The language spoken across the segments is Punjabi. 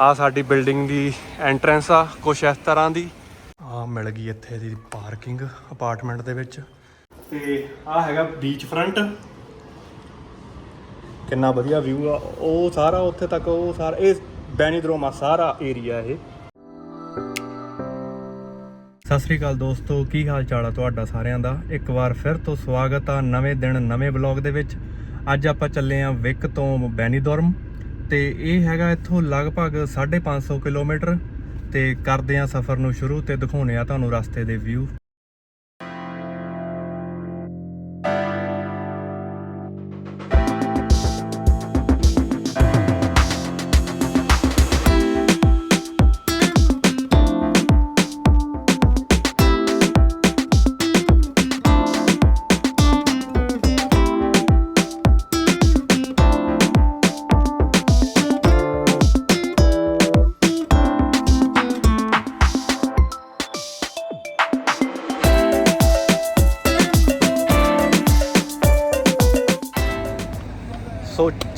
ਆ ਸਾਡੀ ਬਿਲਡਿੰਗ ਦੀ ਐਂਟਰੈਂਸ ਆ ਕੁਛ ਇਸ ਤਰ੍ਹਾਂ ਦੀ। ਆ ਮਿਲ ਗਈ ਇੱਥੇ ਦੀ ਪਾਰਕਿੰਗ ਅਪਾਰਟਮੈਂਟ ਦੇ ਵਿੱਚ। ਤੇ ਆ ਹੈਗਾ ਬੀਚ ਫਰੰਟ ਕਿੰਨਾ ਵਧੀਆ ਵਿਊ ਆ। ਉਹ ਸਾਰਾ ਉੱਥੇ ਤੱਕ ਉਹ ਸਾਰਾ ਇਹ ਬੈਨੀਦਰੋਮਾ ਸਾਰਾ ਏਰੀਆ ਇਹ। ਸਤਿ ਸ੍ਰੀ ਅਕਾਲ ਦੋਸਤੋ ਕੀ ਹਾਲ ਚਾਲ ਆ ਤੁਹਾਡਾ ਸਾਰਿਆਂ ਦਾ? ਇੱਕ ਵਾਰ ਫਿਰ ਤੋਂ ਸਵਾਗਤ ਆ ਨਵੇਂ ਦਿਨ ਨਵੇਂ ਬਲੌਗ ਦੇ ਵਿੱਚ। ਅੱਜ ਆਪਾਂ ਚੱਲੇ ਆ ਵਿਕ ਤੋਂ ਬੈਨੀਦਰਮ ਤੇ ਇਹ ਹੈਗਾ ਇੱਥੋਂ ਲਗਭਗ 550 ਕਿਲੋਮੀਟਰ ਤੇ ਕਰਦੇ ਆ ਸਫ਼ਰ ਨੂੰ ਸ਼ੁਰੂ ਤੇ ਦਿਖਾਉਣੇ ਆ ਤੁਹਾਨੂੰ ਰਸਤੇ ਦੇ ਵਿਊ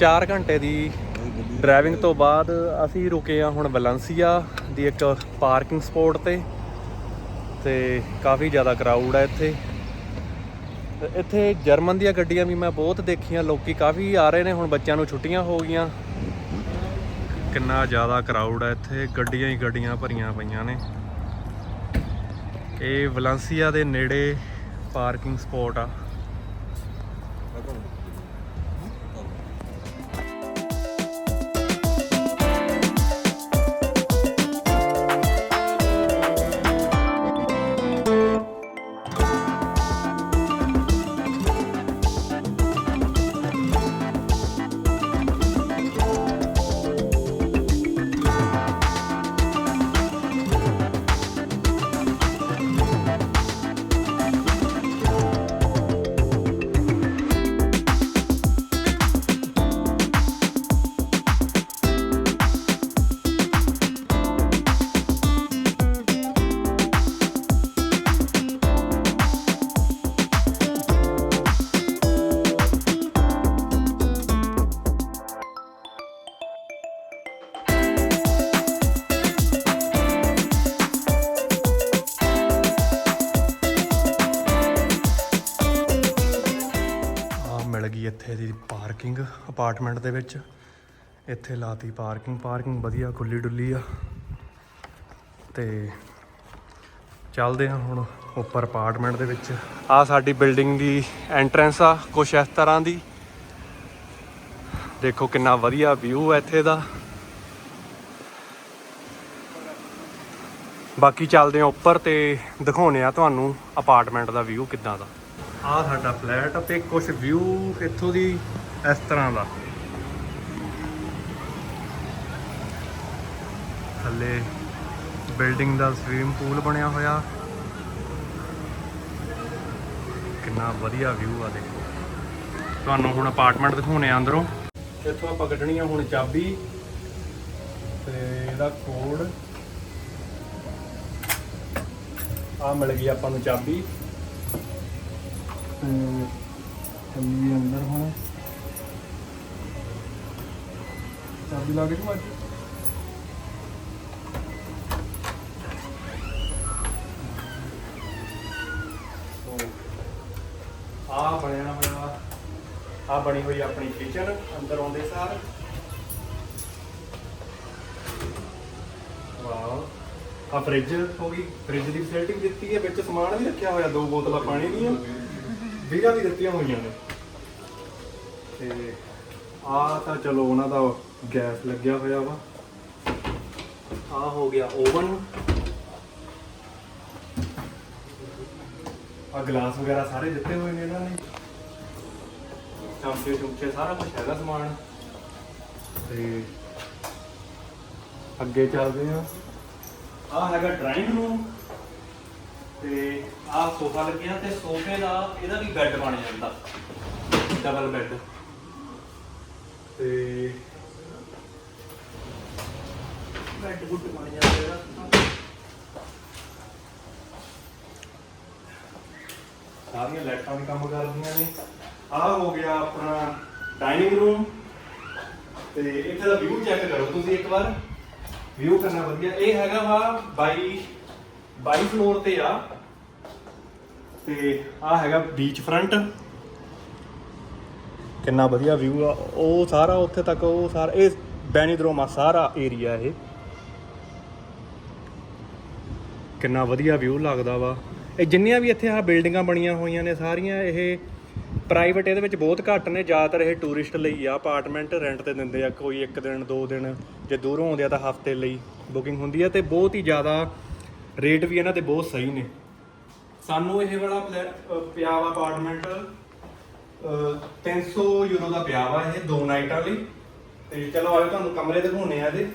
4 ਘੰਟੇ ਦੀ ਡਰਾਈਵਿੰਗ ਤੋਂ ਬਾਅਦ ਅਸੀਂ ਰੁਕੇ ਆ ਹੁਣ ਵੈਲੈਂਸੀਆ ਦੀ ਇੱਕ ਪਾਰਕਿੰਗ ਸਪੋਟ ਤੇ ਤੇ ਕਾਫੀ ਜ਼ਿਆਦਾ ਕਰਾਊਡ ਹੈ ਇੱਥੇ। ਤੇ ਇੱਥੇ ਜਰਮਨ ਦੀਆਂ ਗੱਡੀਆਂ ਵੀ ਮੈਂ ਬਹੁਤ ਦੇਖੀਆਂ, ਲੋਕੀ ਕਾਫੀ ਆ ਰਹੇ ਨੇ, ਹੁਣ ਬੱਚਿਆਂ ਨੂੰ ਛੁੱਟੀਆਂ ਹੋ ਗਈਆਂ। ਕਿੰਨਾ ਜ਼ਿਆਦਾ ਕਰਾਊਡ ਹੈ ਇੱਥੇ, ਗੱਡੀਆਂ ਹੀ ਗੱਡੀਆਂ ਭਰੀਆਂ ਪਈਆਂ ਨੇ। ਇਹ ਵੈਲੈਂਸੀਆ ਦੇ ਨੇੜੇ ਪਾਰਕਿੰਗ ਸਪੋਟ ਆ। ਮਿਲ ਗਈ ਪਾਰਕਿੰਗ ਅਪਾਰਟਮੈਂਟ ਦੇ ਵਿੱਚ। ਇੱਥੇ ਲਾਤੀ ਪਾਰਕਿੰਗ। ਪਾਰਕਿੰਗ ਵਧੀਆ ਖੁੱਲੀ ਡੁੱਲੀ ਆ। ਤੇ ਚੱਲਦੇ ਹਾਂ ਹੁਣ ਉੱਪਰ ਅਪਾਰਟਮੈਂਟ ਦੇ ਵਿੱਚ। ਆ ਸਾਡੀ ਬਿਲਡਿੰਗ ਦੀ ਐਂਟਰੈਂਸ ਆ, ਕੁਛ ਇਸ ਤਰ੍ਹਾਂ ਦੀ। ਦੇਖੋ ਕਿੰਨਾ ਵਧੀਆ ਵਿਊ ਹੈ ਇੱਥੇ ਦਾ। ਬਾਕੀ ਚੱਲਦੇ ਹਾਂ ਉੱਪਰ ਤੇ ਦਿਖਾਉਨੇ ਆ ਤੁਹਾਨੂੰ ਅਪਾਰਟਮੈਂਟ ਦਾ ਵਿਊ ਕਿੱਦਾਂ ਦਾ। ਆ ਸਾਡਾ ਫਲੈਟ ਤੇ ਕੁਝ ਵਿਊ ਇੱਥੋਂ ਦੀ ਇਸ ਤਰ੍ਹਾਂ ਦਾ। ਥੱਲੇ ਬਿਲਡਿੰਗ ਦਾ ਸਵੀਮਿੰਗ ਪੂਲ ਬਣਿਆ ਹੋਇਆ। ਕਿੰਨਾ ਵਧੀਆ ਵਿਊ ਆ ਦੇਖੋ। ਤੁਹਾਨੂੰ ਹੁਣ ਅਪਾਰਟਮੈਂਟ ਦਿਖਾਉਣੇ ਆ ਅੰਦਰੋਂ। ਇੱਥੋਂ ਆਪਾਂ ਕੱਢਣੀ ਆ ਹੁਣ ਚਾਬੀ ਤੇ ਇਹਦਾ ਕੋਡ ਆ ਮਿਲ ਗਈ ਆਪਾਂ ਨੂੰ ਚਾਬੀ। ਤੇ ਚੱਲੀਏ ਅੰਦਰ ਹੁਣ। ਚਾਬੀ ਲਾ ਕੇ ਤੂੰ ਆ ਬਣਿਆ ਹੋਇਆ। ਆ ਬਣੀ ਹੋਈ ਆਪਣੀ ਕਿਚਨ ਅੰਦਰ ਆਉਂਦੇ ਸਾਰ। ਵਾਓ। ਆ ਫ੍ਰਿਜ ਹੋ ਗਈ। ਫ੍ਰਿਜ ਦੀ ਫੈਸਿਲਿਟੀ ਦਿੱਤੀ ਹੈ, ਵਿੱਚ ਸਮਾਨ ਵੀ ਰੱਖਿਆ ਹੋਇਆ, ਦੋ ਬੋਤਲਾਂ ਪਾਣੀ ਦੀਆਂ। ਵੀਰਾਂ ਵੀ ਦਿੱਤੀਆਂ ਹੋਈਆਂ ਨੇ। ਤੇ ਆ ਤਾਂ ਚਲੋ ਉਹਨਾਂ ਦਾ ਗੈਸ ਲੱਗਿਆ ਹੋਇਆ ਵਾ। ਆ ਹੋ ਗਿਆ ਓਵਨ। ਆ ਗਲਾਸ ਵਗੈਰਾ ਸਾਰੇ ਦਿੱਤੇ ਹੋਏ ਨੇ ਇਹਨਾਂ ਨੇ। ਚਮਚੇ ਚੁਮਚੇ ਸਾਰਾ ਕੁਝ ਹੈਗਾ ਸਮਾਨ। ਤੇ ਅੱਗੇ ਚੱਲਦੇ ਆ ਆ ਹੈਗਾ ਡਰਾਇੰਗ ਰੂਮ। ਤੇ ਆ ਸੋਫਾ ਲੱਗਿਆ ਤੇ ਸੋਫੇ ਦਾ ਇਹਦਾ ਵੀ ਬੈੱਡ ਬਣ ਜਾਂਦਾ। ਡਬਲ ਬੈੱਡ ਤੇ ਬੈੱਡ ਬੁੱਟ ਬਣ ਜਾਂਦਾ ਇਹਦਾ ਸਾਰੀਆਂ ਲਾਈਟਾਂ ਵੀ ਕੰਮ ਕਰਦੀਆਂ ਨੇ। ਆਹ ਹੋ ਗਿਆ ਆਪਣਾ ਡਾਈਨਿੰਗ ਰੂਮ ਤੇ ਇੱਥੇ ਦਾ ਵਿਊ ਚੈੱਕ ਕਰੋ ਤੁਸੀਂ ਇੱਕ ਵਾਰ। ਵਿਊ ਕਰਨਾ ਵਧੀਆ। ਇਹ ਹੈਗਾ ਵਾ 22 22 ਫਲੋਰ ਤੇ ਆ। ਤੇ ਆ ਹੈਗਾ ਬੀਚ ਫਰੰਟ ਕਿੰਨਾ ਵਧੀਆ ਵਿਊ ਆ। ਉਹ ਸਾਰਾ ਉੱਥੇ ਤੱਕ ਉਹ ਸਾਰਾ ਇਹ ਬੈਨੀਦਰੋਮਾ ਸਾਰਾ ਏਰੀਆ ਇਹ। ਕਿੰਨਾ ਵਧੀਆ ਵਿਊ ਲੱਗਦਾ ਵਾ। ਇਹ ਜਿੰਨੀਆਂ ਵੀ ਇੱਥੇ ਆ ਬਿਲਡਿੰਗਾਂ ਬਣੀਆਂ ਹੋਈਆਂ ਨੇ, ਸਾਰੀਆਂ ਇਹ ਪ੍ਰਾਈਵੇਟ ਇਹਦੇ ਵਿੱਚ ਬਹੁਤ ਘੱਟ ਨੇ। ਜ਼ਿਆਦਾਤਰ ਇਹ ਟੂਰਿਸਟ ਲਈ ਆ। ਅਪਾਰਟਮੈਂਟ ਰੈਂਟ ਤੇ ਦਿੰਦੇ ਆ। ਕੋਈ ਇੱਕ ਦਿਨ, ਦੋ ਦਿਨ ਜੇ ਦੂਰੋਂ ਆਉਂਦੇ ਆ ਤਾਂ ਹਫ਼ਤੇ ਲਈ ਬੁਕਿੰਗ ਹੁੰਦੀ ਆ ਤੇ ਬਹੁਤ ਹੀ ਜ਼ਿਆਦਾ ਰੇਟ ਵੀ ਇਹਨਾਂ ਦੇ ਬਹੁਤ ਸਹੀ ਨੇ। ਸਾਨੂੰ ਇਹ ਵਾਲਾ ਪਲੈ- ਅਹ ਪਿਆ ਅਪਾਰਟਮੈਂਟ 300 ਯੂਰੋ ਦਾ ਪਿਆ ਵਾ ਇਹ, ਦੋ ਨਾਈਟਾਂ ਲਈ ਤੇ ਚਲੋ ਆਓ, ਤੁਹਾਨੂੰ ਕਮਰੇ ਦਿਖਾਉਣੇ ਆ ਇਹਦੇ।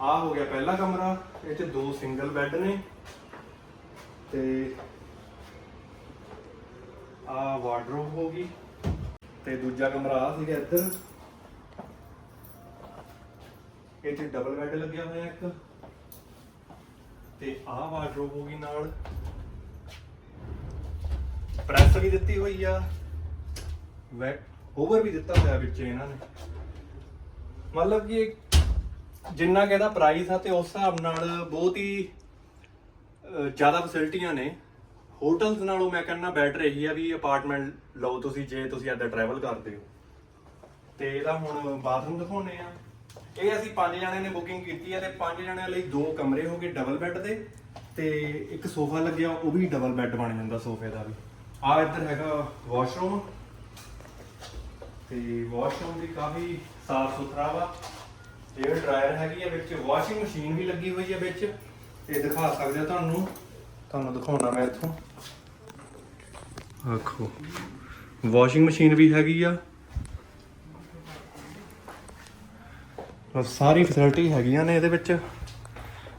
ਆ ਹੋ ਗਿਆ ਪਹਿਲਾ ਕਮਰਾ, ਇਹ ਚ ਦੋ ਸਿੰਗਲ ਬੈੱਡ ਨੇ। ਤੇ ਆ ਵਾਰਡਰੋਬ ਹੋ ਗਈ। ਤੇ ਦੂਜਾ ਕਮਰਾ ਆ ਸੀਗਾ ਇੱਧਰ। ਇਹ ਡਬਲ ਬੈੱਡ ਲੱਗਿਆ ਹੋਇਆ ਇੱਕ। ਤੇ ਆਹ ਵਾਰਡਰੋਬ ਹੋ ਗਈ ਨਾਲ। ਪ੍ਰੈਸ ਵੀ ਦਿੱਤੀ ਹੋਈ ਆ। ਵੈਟ ਓਵਰ ਵੀ ਦਿੱਤਾ ਹੋਇਆ ਵਿੱਚ ਇਹਨਾਂ ਨੇ। ਮਤਲਬ ਕਿ ਜਿੰਨਾ ਕਿ ਇਹਦਾ ਪ੍ਰਾਈਸ ਆ ਤੇ ਉਸ ਹਿਸਾਬ ਨਾਲ ਬਹੁਤ ਹੀ ਜ਼ਿਆਦਾ ਫੈਸਿਲਿਟੀਆਂ ਨੇ। ਹੋਟਲਸ ਨਾਲੋਂ ਮੈਂ ਕਹਿੰਦਾ ਬੈਟਰ ਇਹੀ ਆ ਵੀ ਅਪਾਰਟਮੈਂਟ ਲਓ ਤੁਸੀਂ, ਜੇ ਤੁਸੀਂ ਇੱਦਾਂ ਟਰੈਵਲ ਕਰਦੇ ਹੋ। ਤੇ ਇਹਦਾ ਹੁਣ ਬਾਥਰੂਮ ਦਿਖਾਉਣੇ ਆ। ਇਹ ਅਸੀਂ ਪੰਜ ਜਣਿਆਂ ਨੇ ਬੁਕਿੰਗ ਕੀਤੀ ਹੈ ਤੇ ਪੰਜ ਜਣਿਆਂ ਲਈ ਦੋ ਕਮਰੇ ਹੋ ਗਏ ਡਬਲ ਬੈੱਡ ਦੇ ਤੇ ਇੱਕ ਸੋਫਾ ਲੱਗਿਆ, ਉਹ ਵੀ ਡਬਲ ਬੈੱਡ ਬਣ ਜਾਂਦਾ ਸੋਫੇ ਦਾ ਵੀ। ਆ ਇੱਧਰ ਹੈਗਾ ਵਾਸ਼ਰੂਮ ਤੇ ਵਾਸ਼ਰੂਮ ਵੀ ਕਾਫੀ ਸਾਫ਼ ਸੁਥਰਾ ਵਾ। 에ਅਰ ਡਰਾਇਰ ਹੈਗੀ ਆ ਵਿੱਚ ਵਾਸ਼ਿੰਗ ਮਸ਼ੀਨ ਵੀ ਲੱਗੀ ਹੋਈ ਹੈ ਵਿੱਚ। ਤੇ ਦਿਖਾ ਸਕਦੇ ਆ ਤੁਹਾਨੂੰ। ਤੁਹਾਨੂੰ ਦਿਖਾਉਣਾ ਮੈਂ ਇੱਥੋਂ। ਆਖੋ। ਵਾਸ਼ਿੰਗ ਮਸ਼ੀਨ ਵੀ ਹੈਗੀ ਆ। ਸਾਰੀ ਫੈਸਿਲਿਟੀ ਹੈਗੀਆਂ ਨੇ ਇਹਦੇ ਵਿੱਚ।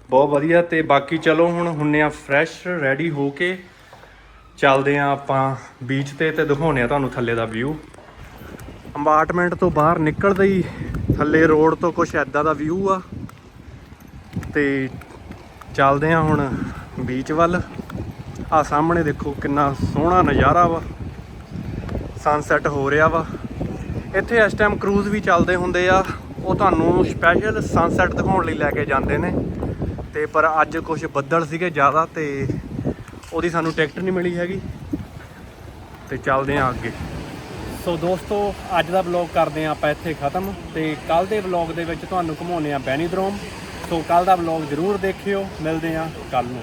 ਬਹੁਤ ਵਧੀਆ ਤੇ ਬਾਕੀ ਚਲੋ ਹੁਣ ਹੁੰਨੇ ਆ ਫਰੈਸ਼ ਰੈਡੀ ਹੋ ਕੇ ਚੱਲਦੇ ਆ ਆਪਾਂ ਬੀਚ ਤੇ ਤੇ ਦਿਖਾਉਨੇ ਆ ਤੁਹਾਨੂੰ ਥੱਲੇ ਦਾ ਵਿਊ ਅਪਾਰਟਮੈਂਟ ਤੋਂ ਬਾਹਰ ਨਿਕਲਦੇ ਹੀ ਥੱਲੇ ਰੋਡ ਤੋਂ ਕੁਝ ਐਦਾਂ ਦਾ ਵਿਊ ਆ। ਤੇ ਚੱਲਦੇ ਆ ਹੁਣ ਬੀਚ ਵੱਲ। ਆ ਸਾਹਮਣੇ ਦੇਖੋ ਕਿੰਨਾ ਸੋਹਣਾ ਨਜ਼ਾਰਾ ਵਾ। ਸਨਸੈਟ ਹੋ ਰਿਹਾ ਵਾ। ਇੱਥੇ ਇਸ ਟਾਈਮ ਕਰੂਜ਼ ਵੀ ਚੱਲਦੇ ਹੁੰਦੇ ਆ। ਉਹ ਤੁਹਾਨੂੰ ਸਪੈਸ਼ਲ ਸਨਸੈਟ ਦਿਖਾਉਣ ਲਈ ਲੈ ਕੇ ਜਾਂਦੇ ਨੇ। ਤੇ ਪਰ ਅੱਜ ਕੁਝ ਬੱਦਲ ਸੀਗੇ ਜ਼ਿਆਦਾ ਤੇ ਉਹਦੀ ਸਾਨੂੰ ਟਿਕਟ ਨਹੀਂ ਮਿਲੀ ਹੈਗੀ। ਤੇ ਚੱਲਦੇ ਆ ਅੱਗੇ। ਸੋ ਦੋਸਤੋ, ਅੱਜ ਦਾ ਵਲੌਗ ਕਰਦੇ ਆ ਆਪਾਂ ਇੱਥੇ ਖਤਮ ਤੇ ਕੱਲ ਦੇ ਵਲੌਗ ਦੇ ਵਿੱਚ ਤੁਹਾਨੂੰ ਘੁਮਾਉਨੇ ਆ ਬੈਨੀਦਰੋਮ ਸੋ ਕੱਲ ਦਾ ਵਲੌਗ ਜ਼ਰੂਰ ਦੇਖਿਓ। ਮਿਲਦੇ ਆ ਕੱਲ ਨੂੰ।